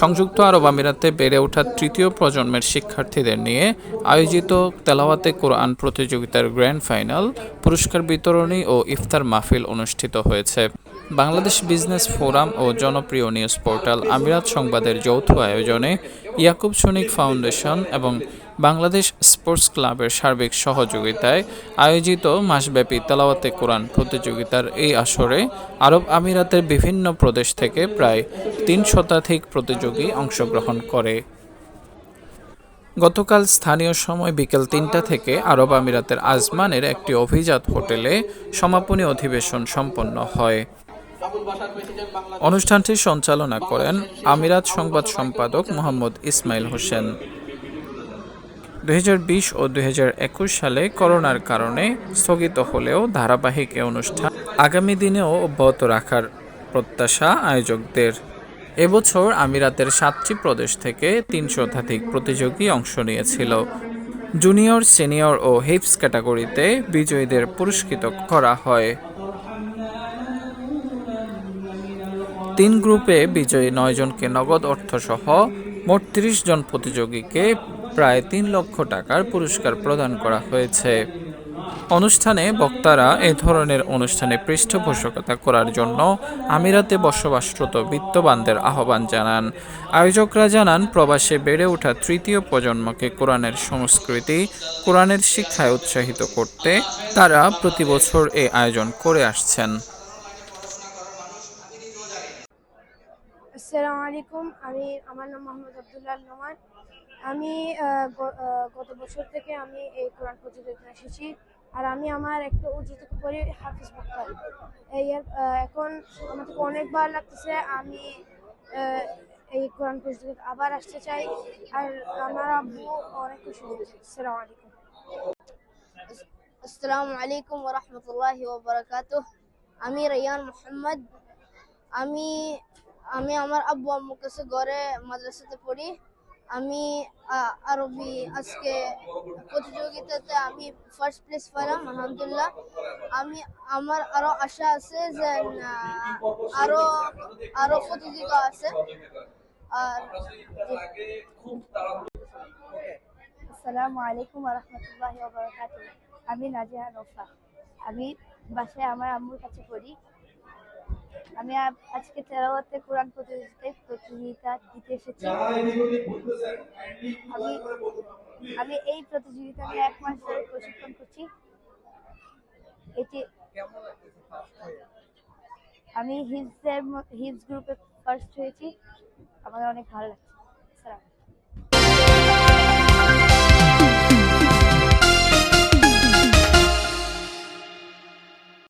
সংযুক্ত আরব আমিরাতে বেড়ে ওঠা তৃতীয় প্রজন্মের শিক্ষার্থীদের নিয়ে আয়োজিত তেলাওয়াতে কোরআন প্রতিযোগিতার গ্র্যান্ড ফাইনাল, পুরস্কার বিতরণী ও ইফতার মাহফিল অনুষ্ঠিত হয়েছে। বাংলাদেশ বিজনেস ফোরাম ও জনপ্রিয় নিউজ পোর্টাল আমিরাত সংবাদের যৌথ আয়োজনে ইয়াকুব সনিক ফাউন্ডেশন এবং বাংলাদেশ স্পোর্টস ক্লাবের সার্বিক সহযোগিতায় আয়োজিত মাসব্যাপী তেলাওয়াতে কোরআন প্রতিযোগিতার এই আসরে আরব আমিরাতের বিভিন্ন প্রদেশ থেকে প্রায় তিন শতাধিক প্রতিযোগী অংশগ্রহণ করে। গতকাল স্থানীয় সময় বিকেল তিনটা থেকে আরব আমিরাতের আজমানের একটি অভিজাত হোটেলে সমাপনী অধিবেশন সম্পন্ন হয়। অনুষ্ঠানটি সঞ্চালনা করেন আমিরাত সংবাদ সম্পাদক মোহাম্মদ ইসমাইল হোসেন। দু হাজার বিশ ও দুই হাজার একুশ সালে করোনার কারণে স্থগিত হলেও ধারাবাহিক এ অনুষ্ঠান আগামী দিনেও অব্যাহত রাখার প্রত্যাশা আয়োজকদের। এবছর আমিরাতের সাতটি প্রদেশ থেকে তিন শতাধিক প্রতিযোগী অংশ নিয়েছিল। জুনিয়র সিনিয়র ও হিপস ক্যাটাগরিতে বিজয়ীদের পুরস্কৃত করা হয়। তিন গ্রুপে বিজয়ী নয়জনকে নগদ অর্থসহ মোট ত্রিশ জন প্রতিযোগীকে প্রায় তিন লক্ষ টাকার পুরস্কার প্রদান করা হয়েছে। অনুষ্ঠানে বক্তারা এ ধরনের অনুষ্ঠানে পৃষ্ঠপোষকতা করার জন্য আমিরাতে বসবাসরত বিত্তবানদের আহ্বান জানান। আয়োজকরা জানান, প্রবাসে বেড়ে ওঠা তৃতীয় প্রজন্মকে কোরআনের সংস্কৃতি, কোরআনের শিক্ষায় উৎসাহিত করতে তারা প্রতি বছর এই আয়োজন করে আসছেন। আসসালামু আলাইকুম। আমি, আমার নাম মোহাম্মদ আবদুল্লাহ নোমান। আমি গত বছর থেকে আমি এই কোরআন প্রতিযোগিতা এসেছি। আর আমি আমার একটা উচিত পড়ি হাফিজ বক্তার এই এখন আমাকে অনেক ভালো লাগতেছে। আমি এই কোরআন প্রতিযোগিতা আবার আসতে চাই। আর আমার আব্বু অনেক খুশি হয়েছে। আসসালামু আলাইকুম। আসসালামু আলাইকুম ওয়া রাহমাতুল্লাহি ওয়া বারাকাতুহ। আমি রায়ান মোহাম্মদ। আমি আমি আমার আব্বু আম্মুর কাছে ঘরে মাদ্রাসাতে পড়ি। আমি আরবি আজকে প্রতিযোগিতাতে আমি ফার্স্ট প্লেস পেলাম আলহামদুলিল্লাহ। আমি, আমার আরও আশা আছে যে আরও আরও প্রতিযোগিতা আছে। আর আসসালামু আলাইকুম আমি নাজিহা নোফা আমি বাসায় আমার আম্মুর কাছে পড়ি। আমি আজকে তেলাওয়াতে কোরআন প্রতিযোগিতায় প্রতিযোগিতা দিতে এসেছি। আমি আমি এই প্রতিযোগিতা নিয়ে এক মাস ধরে প্রশিক্ষণ করছি। এটি আমি হিজস গ্রুপে ফার্স্ট হয়েছি। আমার অনেক ভালো লাগছে।